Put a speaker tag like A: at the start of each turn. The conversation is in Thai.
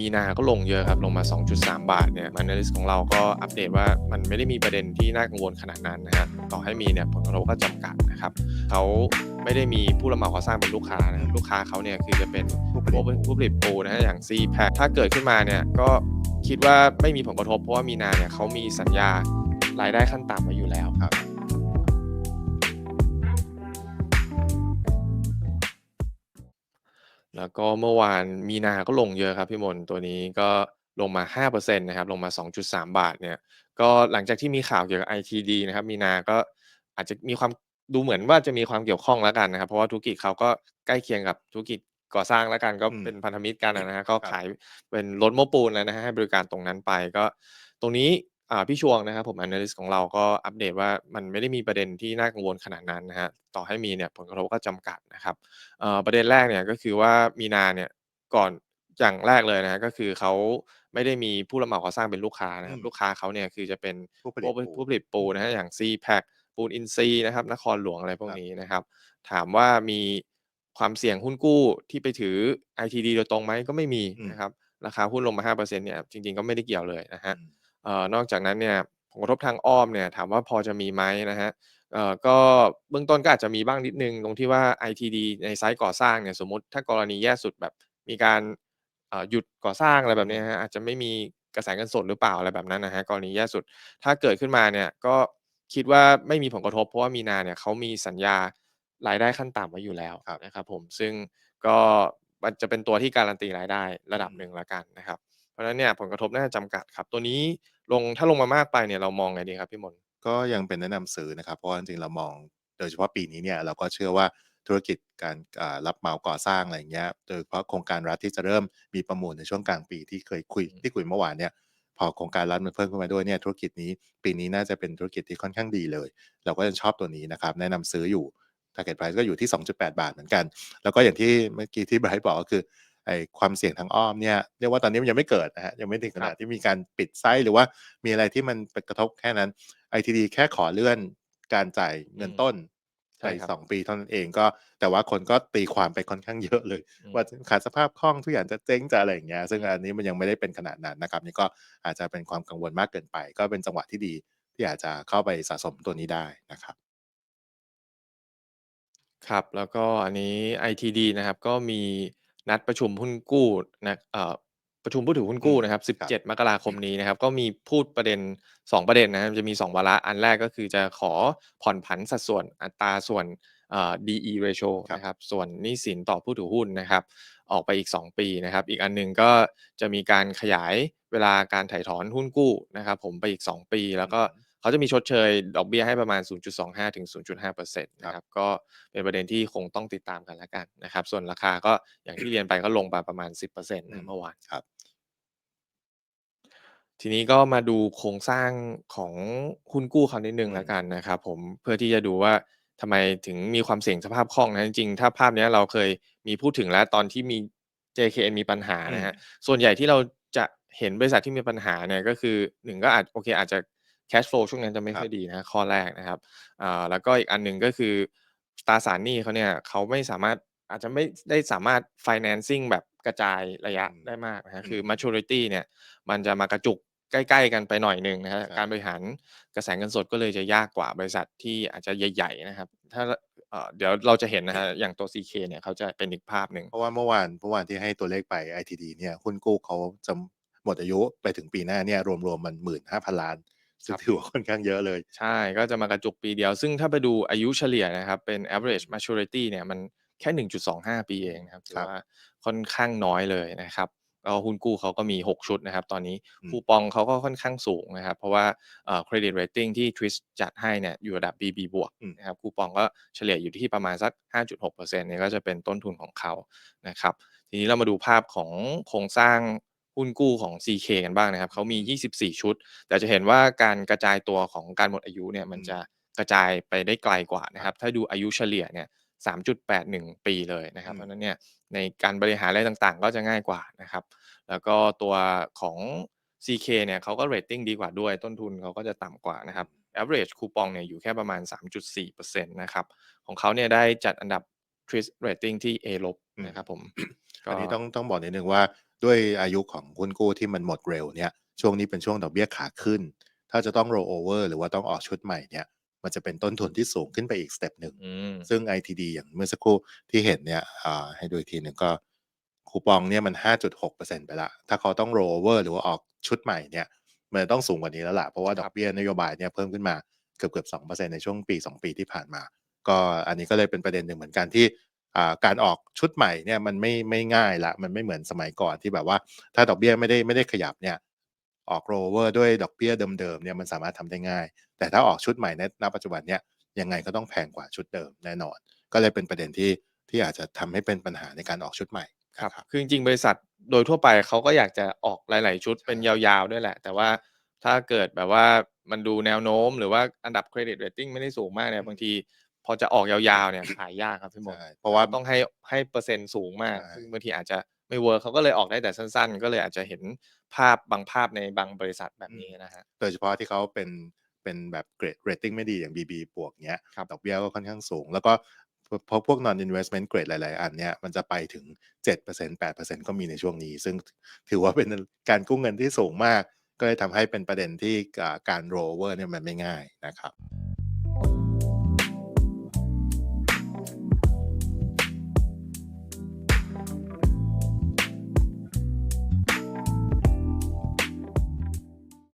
A: มีนาก็ลงเยอะครับ ลงมา 2.3 บาทเนี่ย Analyst ของเราก็อัปเดตว่ามันไม่ได้มีประเด็นที่น่ากังวลขนาดนั้นนะฮะต่อให้มีเนี่ยผลกระทบก็จำกัดนะครับเขาไม่ได้มีผู้รับเหมาก่อสร้างเป็นลูกค้านะครับลูกค้าเขาเนี่ยคือจะเป็น
B: ผู้ผลิต
A: ผู้ผู้ผลิตปูนะฮะอย่าง c p a c ถ้าเกิดขึ้นมาเนี่ยก็คิดว่าไม่มีผลกระทบเพราะว่ามีนาเนี่ยเขามีสัญญารายได้ขั้นต่ำไว้อยู่แล้ว
B: ครับ
A: แล้วก็เมื่อวานมีนาก็ลงเยอะครับพี่มนต์ตัวนี้ก็ลงมา 5%นะครับ ลงมา 2.3 บาทเนี่ย ก็หลังจากที่มีข่าวเกี่ยวกับ ITD นะครับ มีนาก็อาจจะมีความดูเหมือนว่าจะมีความเกี่ยวข้องแล้วกันนะครับ เพราะว่าธุรกิจเขาก็ใกล้เคียงกับธุรกิจก่อสร้างแล้วกันก็
B: อืม
A: เป็นพันธมิตรกันอะนะฮะก็
B: ครับ
A: ขายเป็นรถโม้ปูนแล้วนะฮะให้บริการตรงนั้นไปก็ ตรงนี้ อ่าพี่ชวงนะครับผม analyst ของเราก็อัปเดตว่ามันไม่ได้มีประเด็นที่น่ากังวลขนาดนั้นนะฮะต่อให้มีเนี่ยผลกระทบก็จำกัดนะครับเอ่อประเด็นแรกเนี่ยก็คือว่ามีนาเนี่ยก่อนอย่างแรกเลยนะฮะก็คือเขาไม่ได้มีผู้รับเหมาก่อสร้างเป็นลูกค้านะครับ
B: อืม
A: ลูกค้าเขาเนี่ยคือจะเป็น
B: ผู้ผลิ
A: ผู้
B: ตปู
A: ผู้ผลิตปูนะฮะอย่าง c p a c ปูนอินซีย์นะครับนครหลวงอะไรพวก
B: ครับ
A: นี้นะครับ ถามว่ามีความเสี่ยงหุ้นกู้ที่ไปถือ ITD โดยตรงไหมก็ไม่มี
B: อืม
A: นะครับ ราคาหุ้นลงมา 5%เนี่ยจริงๆ ก็ไม่ได้เกี่ยวเลยนะฮะ
B: อืม
A: เอ่อนอกจากนั้นเนี่ยผลกระทบทางอ้อมเนี่ยถามว่าพอจะมีไหมนะฮะเอ่อก็เบื้องต้นก็อาจจะมีบ้างนิดนึง ตรงที่ว่า ITD ในไซต์ก่อสร้างเนี่ยสมมติถ้ากรณีแย่สุดแบบมีการเอ่อหยุดก่อสร้างอะไรแบบเนี้ยฮะอาจจะไม่มีกระแสเงินสดหรือเปล่าอะไรแบบนั้นนะฮะกรณีแย่สุด ถ้าเกิดขึ้นมาเนี่ยก็คิดว่าไม่มีผลกระทบ เพราะว่ามีนาเนี่ยเขามีสัญญารายได้ขั้นต่ำไว้อยู่แล้ว
B: ครับ
A: นะครับผมซึ่งก็มันจะเป็นตัวที่การันตีรายได้ระดับหนึ่งแล้วกันนะครับเพ ราะฉะนั้นเนี่ยผลกระทบน่าจะจำกัดครับ ตัวนี้ลงถ้าลงมามากไปเนี่ยเรามองไงดีครับพี่มนต์
B: ก็ยังเป็นแนะนำซื้อนะครับ เพราะว่าจริงๆเรามองโดยเฉพาะปีนี้เนี่ยเราก็เชื่อว่าธุรกิจการอ่ารับเหมาก่อสร้างอะไรอย่างเงี้ยโดยเฉพาะโครงการรัฐที่จะเริ่มมีประมูลในช่วงกลางปีที่เคยคุย
A: อืม
B: ที่คุยเมื่อวานเนี่ยพอโครงการรัฐมันเพิ่มขึ้นมาด้วยเนี่ยธุรกิจนี้ปีนี้น่าจะเป็นธุรกิจที่ค่อนข้างดีเลย เราก็จะชอบตัวนี้นะครับแนะนำซื้ออยู่ target price ก็อยู่ที่ 2.8 บาทเหมือนกัน แล้วก็อย่างที่เมื่อกี้ที่ไบรท์บอกก็คือ ไอ้ความเสี่ยงทางอ้อมเนี่ยเรียกว่าตอนนี้มันยังไม่เกิดนะฮะยังไม่ถึงขนาดที่มีการปิดไซต์หรือว่ามีอะไรที่มันไปกระทบแค่นั้น ITD แค่ขอเลื่อนการจ่ายเงิน
A: อืม
B: ต้น
A: ใช่
B: ไป
A: ครับ
B: สองปีเท่านั้นเองก็ แต่ว่าคนก็ตีความไปค่อนข้างเยอะเลย
A: อืม
B: ว่าขาดสภาพคล่องทุกอย่างจะเจ๊งจะอะไรอย่างเงี้ยซึ่งอันนี้มันยังไม่ได้เป็นขนาดนั้นนะครับ นี่ก็อาจจะเป็นความกังวลมากเกินไป ก็เป็นจังหวะที่ดีที่อาจจะเข้าไปสะสมตัวนี้ได้นะครับ
A: ครับ แล้วก็อันนี้ ITD นะครับ ก็มี นัดประชุมหุ้นกู้นะเอ่อประชุมผู้ถือหุ้นกู้
B: อืม
A: นะครับ
B: ครับ
A: 17 มกราคมนี้นะครับ ก็มีพูดประเด็น 2 ประเด็นนะครับจะมี 2 วาระ อันแรกก็คือจะขอผ่อนผันสัดส่วนอัตราส่วนเอ่อ DE ratio
B: ครับ
A: นะครับ ส่วนหนี้สินต่อผู้ถือหุ้นนะครับ ออกไปอีก 2 ปีนะครับ อีกอันหนึ่งก็จะมีการขยายเวลาการถ่ายถอนหุ้นกู้นะครับ ผมไปอีก 2 ปี แล้วก็ เขาจะมีชดเชยดอกเบี้ยให้ประมาณ 0.25 ถึง 0.5%นะครับ ก็เป็นประเด็นที่คงต้องติดตามกันแล้วกันนะครับ ส่วนราคาก็อย่างที่เรียนไปก็ลงไปประมาณ 10%น
B: อืมะ
A: เมื่อวาน
B: ครับ
A: ทีนี้ก็มาดูโครงสร้างของหุ้นกู้เขานิดนึง
B: อืม
A: แล้วกันนะครับ ผมเพื่อที่จะดูว่าทำไมถึงมีความเสี่ยงสภาพคล่องนะจริงๆ ถ้าภาพเนี้ยเราเคยมีพูดถึงแล้วตอนที่มี JKN มีปัญหานะฮะส่วนใหญ่ที่เราจะเห็นบริษัทที่มีปัญหาเนี่ยก็คือหนึ่งก็อาจโอเคอาจจะ cash flow ช่วงนั้นจะไม่ค่อยดีนะข้อแรกนะครับอ่าแล้วก็อีกอันหนึ่งก็คือตราสารหนี้เขาเนี่ยเขาไม่สามารถอาจจะไม่ได้สามารถ financing แบบกระจายระยะ
B: อืม
A: ได้มากนะฮะ
B: อืม
A: คือ maturity เนี่ยมันจะมากระจุกใกล้ๆกันไปหน่อยหนึ่งนะฮะ
B: ใช่
A: การบริหารกระแสเงินสดก็เลยจะยากกว่าบริษัทที่อาจจะใหญ่ๆนะครับ ถ้าเอ่อเดี๋ยวเราจะเห็นนะฮะอย่างตัว CK เนี่ยเขาจะเป็นอีกภาพหนึ่ง
B: เพราะว่าเมื่อวานเมื่อวานที่ให้ตัวเลขไป ITD เนี่ยหุ้นกู้เขาจะหมดอายุไปถึงปีหน้าเนี่ยรวมๆมันหมื่นห้าพันล้าน ซึ่ง
A: ครับ
B: ถือว่าค่อนข้างเยอะเลย
A: ใช่ก็จะมากระจุกปีเดียว ซึ่งถ้าไปดูอายุเฉลี่ยนะครับ เป็น average maturity เนี่ยมันแค่ 1.25 ปีเองนะครับถือ
B: ครับ
A: ว่าค่อนข้างน้อยเลยนะครับแล้วหุ้นกู้เขาก็มี 6 ชุดนะครับ ตอนนี้
B: อืม
A: คูปองเขาก็ค่อนข้างสูงนะครับ เพราะว่าเอ่อ credit rating ที่ Twist จัดให้เนี่ยอยู่ระดับ BB บวก
B: อืม
A: นะครับคูปองก็เฉลี่ยอยู่ที่ประมาณสัก 5.6%เนี่ยก็จะเป็นต้นทุนของเขานะครับ ทีนี้เรามาดูภาพของโครงสร้าง หุ้นกู้ของ CK กันบ้างนะครับเขามี 24 ชุด แต่จะเห็นว่าการกระจายตัวของการหมดอายุเนี่ยมัน
B: อืม
A: จะกระจายไปได้ไกลกว่านะครับ ถ้าดูอายุเฉลี่ยเนี่ย 3.81 ปีเลยนะครับ
B: อืม
A: เพราะฉะนั้นเนี่ยในการบริหารอะไรต่างๆ ก็จะง่ายกว่านะครับ แล้วก็ตัวของ CK เนี่ยเขาก็เรตติ้งดีกว่าด้วย ต้นทุนเขาก็จะต่ำกว่านะครับ average คูปองเนี่ยอยู่แค่ประมาณ 3.4%นะครับ ของเขาเนี่ยได้จัดอันดับ Twist rating ที่ A ลบนะครับผม
B: อันนี้ต้องต้องบอกนิดนึงว่าด้วยอายุของหุ้นกู้ที่มันหมดเร็วเนี่ยช่วงนี้เป็นช่วงดอกเบี้ยขาขึ้น ถ้าจะต้อง roll over หรือว่าต้องออกชุดใหม่เนี่ยมันจะเป็นต้นทุนที่สูงขึ้นไปอีกสเต็ปหนึ่ง
A: อืม
B: ซึ่ง ITD อย่างเมื่อสักครู่ที่เห็นเนี่ยอ่าให้ดูอีกทีหนึ่งก็คูปองเนี่ยมัน 5.6%ไปละ ถ้าเขาต้อง roll over หรือว่าออกชุดใหม่เนี่ยมันต้องสูงกว่านี้แล้วล่ะ เพราะว่า
A: ค
B: ด
A: รั
B: อบกเบี้ยนโยบายเนี่ยเพิ่มขึ้นมาเกือบเกือบสองเปอร์เซ็นในช่วงปี 2 ปีที่ผ่านมา ก็อันนี้ก็เลยเป็นประเด็นหนึ่งเหมือนกันที่อ่า การออกชุดใหม่เนี่ยมันไม่ไม่ง่ายละมันไม่เหมือนสมัยก่อนที่แบบว่า ถ้าดอกเบี้ยไม่ได้ไม่ได้ขยับเนี่ยออกโรเวอร์ด้วยดอกเบี้ยเดิมๆเนี่ยมันสามารถทำได้ง่าย แต่ถ้าออกชุดใหม่ในณปัจจุบันเนี่ยยังไงก็ต้องแพงกว่าชุดเดิมแน่นอน ก็เลยเป็นประเด็นที่ที่อาจจะทำให้เป็นปัญหาในการออกชุดใหม่
A: ครับ
B: นะ
A: คือจริงๆบริษัทโดยทั่วไปเขาก็อยากจะออกหลาย ๆ ชุดเป็นยาวๆด้วยแหละ แต่ว่าถ้าเกิดแบบว่ามันดูแนวโน้ม หรือว่าอันดับเครดิตเรตติ้งไม่ได้สูงมากเนี่ยบางที พอจะออกยาวๆเนี่ยขายยากครับพี่มน
B: ใช่เพราะว่า
A: ต้องให้ให้เปอร์เซ็นต์สูงมาก
B: ใช่
A: ซึ่งบางทีอาจจะไม่เวิร์คเขาก็เลยออกได้แต่สั้น ๆ ก็เลยอาจจะเห็นภาพบางภาพในบางบริษัทแบบนี้นะฮะ
B: โดยเฉพาะที่เขาเป็นเป็นแบบเกรดเรตติ้งไม่ดีอย่าง BB บวกเนี้ย
A: ครับ
B: ดอกเบี้ยก็ค่อนข้างสูง แล้วก็เพราะพวก non investment grade หลาย ๆ อันเนี้ยมันจะไปถึง 7% 8%ก็มีในช่วงนี้ ซึ่งถือว่าเป็นการกู้เงินที่สูงมาก ก็เลยทำให้เป็นประเด็นที่อ่าการ roll over เนี่ยมันไม่ง่ายนะครับ